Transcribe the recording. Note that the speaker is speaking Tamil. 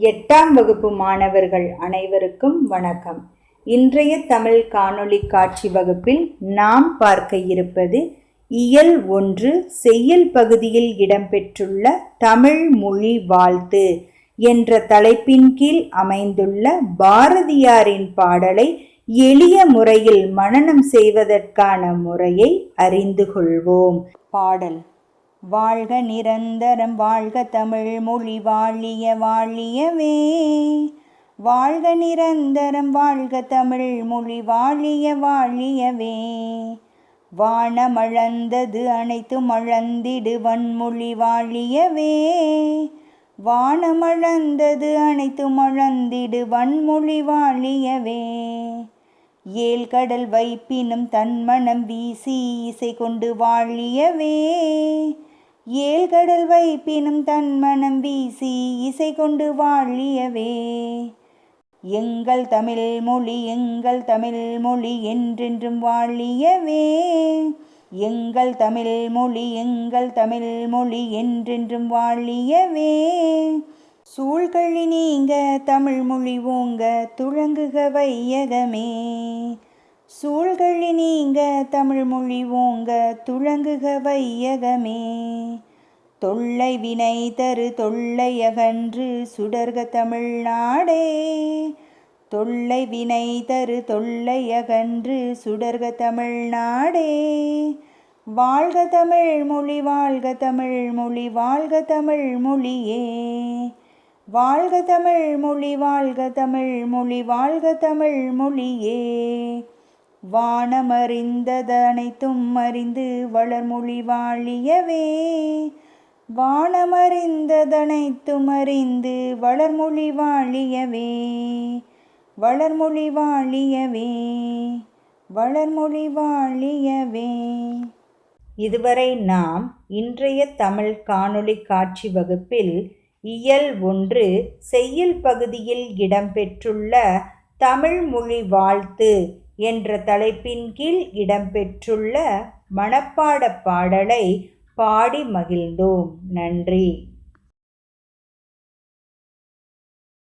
எட்டாம் வகுப்பு மாணவர்கள் அனைவருக்கும் வணக்கம். இன்றைய தமிழ் காணொளி காட்சி வகுப்பில் நாம் பார்க்க இருப்பது இயல் ஒன்று செய்யுள் பகுதியில் இடம்பெற்றுள்ள தமிழ் மொழி வாழ்த்து என்ற தலைப்பின் கீழ் அமைந்துள்ள பாரதியாரின் பாடலை எளிய முறையில் மனனம் செய்வதற்கான முறையை அறிந்து கொள்வோம். பாடல் வாழ்க நிரந்தரம் வாழ்க தமிழ் மொழி வாழிய வாழியவே. வாழ்க நிரந்தரம் வாழ்க தமிழ் மொழி வாழிய வாழியவே. வானமழந்தது அனைத்தும் அழந்திடு வன்மொழி வாழியவே. வானமழந்தது அனைத்தும் அழந்திடு வன்மொழி வாழியவே. ஏல் கடல் வைப்பினும் தன்மனம் வீசி இசை கொண்டு வாழியவே. ஏழ்கடல் வைப்பினும் தன் மனம் வீசி இசை கொண்டு வாழியவே. எங்கள் தமிழ் மொழி எங்கள் தமிழ் மொழி என்றென்றும் வாழியவே. எங்கள் தமிழ் மொழி எங்கள் தமிழ் மொழி என்றென்றும் வாழியவே. சூழ்கழி நீங்க தமிழ் மொழி ஓங்க துழங்குக வையகமே. சூழ்கழி நீங்க தமிழ் மொழி ஓங்க துளங்குக வையகமே. தொல்லை வினை தரு தொல்லை அகன்று சுடர்க தமிழ்நாடே தொல்லை வினை தரு தொல்லை அகன்று சுடர்க தமிழ்நாடே வாழ்க தமிழ் மொழி வாழ்க தமிழ் மொழி வாழ்க தமிழ் மொழியே. வாழ்க தமிழ் மொழி வாழ்க தமிழ் மொழி வாழ்க தமிழ் மொழியே. வானமறிந்ததனைத்தும் அறிந்து வளர்மொழி வாழியவே. வானமறிந்ததனைத்தும் அறிந்து வளர்மொழி வாழியவே. வளர்மொழி வாழியவே. வளர்மொழி வாழியவே. இதுவரை நாம் இன்றைய தமிழ் காணொளி காட்சி வகுப்பில் இயல் ஒன்று செய்யுள் பகுதியில் இடம்பெற்றுள்ள தமிழ் மொழி வாழ்த்து என்ற தலைப்பின் கீழ் இடம்பெற்றுள்ள மனப்பாட பாடலை பாடி மகிழ்ந்தோம். நன்றி.